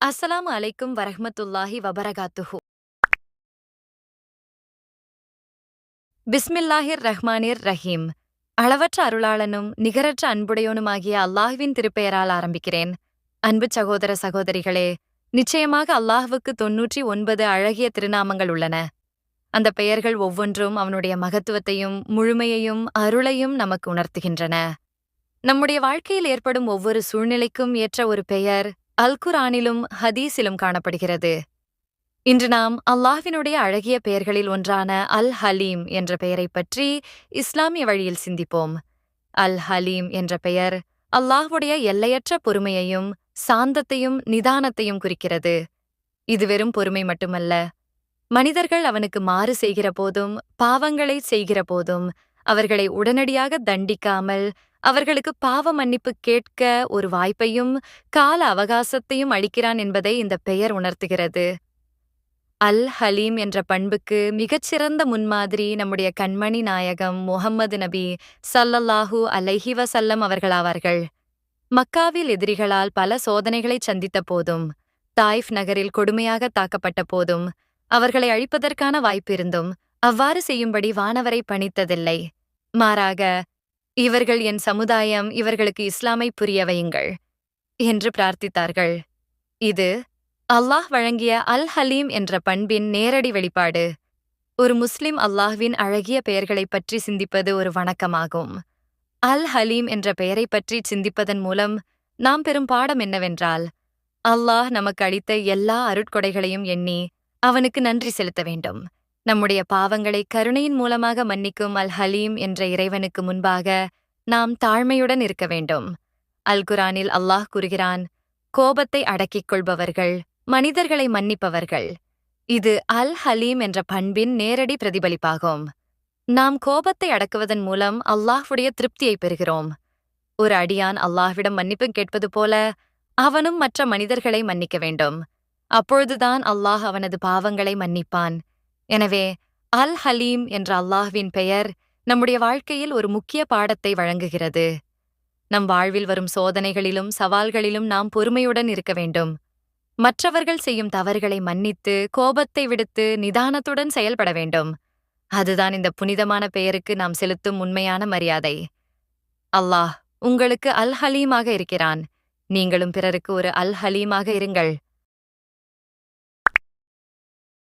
அஸ்ஸலாமு அலைக்கும் வரஹ்மத்துல்லாஹி வபரகாத்துஹு. பிஸ்மில்லாஹிர் ரஹ்மானிர் ரஹீம் அளவற்ற அருளாளனும் நிகரற்ற அன்புடையோனுமாகிய அல்லாஹ்வின் திருப்பெயரால் ஆரம்பிக்கிறேன். அன்பு சகோதர சகோதரிகளே நிச்சயமாக அல்லாஹுவுக்கு தொன்னூற்றி ஒன்பது அழகிய திருநாமங்கள் உள்ளன. அந்த பெயர்கள் ஒவ்வொன்றும் அவனுடைய மகத்துவத்தையும் முழுமையையும் அருளையும் நமக்கு உணர்த்துகின்றன. நம்முடைய வாழ்க்கையில் ஏற்படும் ஒவ்வொரு சூழ்நிலைக்கும் ஏற்ற ஒரு பெயர் அல்குரானிலும் ஹதீஸிலும் காணப்படுகிறது. இன்று நாம் அல்லாஹினுடைய அழகிய பெயர்களில் ஒன்றான அல் ஹலீம் என்ற பெயரைப் பற்றி இஸ்லாமிய வழியில் சிந்திப்போம். அல் ஹலீம் என்ற பெயர் அல்லாஹுடைய எல்லையற்ற பொறுமையையும் சாந்தத்தையும் நிதானத்தையும் குறிக்கிறது. இது வெறும் பொறுமை மட்டுமல்ல. மனிதர்கள் அவனுக்கு மாறு செய்கிற போதும் பாவங்களை செய்கிற போதும் அவர்களை உடனடியாக தண்டிக்காமல் அவர்களுக்கு பாவ மன்னிப்பு கேட்க ஒரு வாய்ப்பையும் கால அவகாசத்தையும் அளிக்கிறான் என்பதை இந்த பெயர் உணர்த்துகிறது. அல் ஹலீம் என்ற பண்புக்கு மிகச்சிறந்த முன்மாதிரி நம்முடைய கண்மணி நாயகம் முஹம்மது நபி சல்லல்லாஹூ அலைஹி வசல்லம் அவர்களாவார்கள். மக்காவில் எதிரிகளால் பல சோதனைகளை சந்தித்த போதும் தாய்ஃப் நகரில் கொடுமையாக தாக்கப்பட்ட போதும் அவர்களை அழிப்பதற்கான வாய்ப்பிருந்தும் அவ்வாறு செய்யும்படி வானவரை பணித்ததில்லை. மாறாக இவர்கள் என் சமுதாயம் இவர்களுக்கு இஸ்லாமை புரிய வையுங்கள் என்று பிரார்த்தித்தார்கள். இது அல்லாஹ் வழங்கிய அல் ஹலீம் என்ற பண்பின் நேரடி வெளிப்பாடு. ஒரு முஸ்லிம் அல்லாஹ்வின் அழகிய பெயர்களைப் பற்றி சிந்திப்பது ஒரு வணக்கமாகும். அல் ஹலீம் என்ற பெயரைப் பற்றி சிந்திப்பதன் மூலம் நாம் பெறும் பாடம் என்னவென்றால் அல்லாஹ் நமக்கு அளித்த எல்லா அருட்கொடைகளையும் எண்ணி அவனுக்கு நன்றி செலுத்த வேண்டும். நம்முடைய பாவங்களை கருணையின் மூலமாக மன்னிக்கும் அல் ஹலீம் என்ற இறைவனுக்கு முன்பாக நாம் தாழ்மையுடன் இருக்க வேண்டும். அல் குரானில் அல்லாஹ் கூறுகிறான் கோபத்தை அடக்கிக் கொள்பவர்கள் மனிதர்களை மன்னிப்பவர்கள். இது அல் ஹலீம் என்ற பண்பின் நேரடி பிரதிபலிப்பாகும். நாம் கோபத்தை அடக்குவதன் மூலம் அல்லாஹ்வுடைய திருப்தியை பெறுகிறோம். ஒரு அடியான் அல்லாஹ்விடம் மன்னிப்பு கேட்பது போல அவனும் மற்ற மனிதர்களை மன்னிக்க வேண்டும். அப்பொழுதுதான் அல்லாஹ் அவனது பாவங்களை மன்னிப்பான். எனவே அல் ஹலீம் என்ற அல்லாஹ்வின் பெயர் நம்முடைய வாழ்க்கையில் ஒரு முக்கிய பாடத்தை வழங்குகிறது. நம் வாழ்வில் வரும் சோதனைகளிலும் சவால்களிலும் நாம் பொறுமையுடன் இருக்க வேண்டும். மற்றவர்கள் செய்யும் தவறுகளை மன்னித்து கோபத்தை விடுத்து நிதானத்துடன் செயல்பட வேண்டும். அதுதான் இந்த புனிதமான பெயருக்கு நாம் செலுத்தும் உண்மையான மரியாதை. அல்லாஹ் உங்களுக்கு அல் ஹலீமாக இருக்கிறான். நீங்களும் பிறருக்கு ஒரு அல் ஹலீமாக இருங்கள்.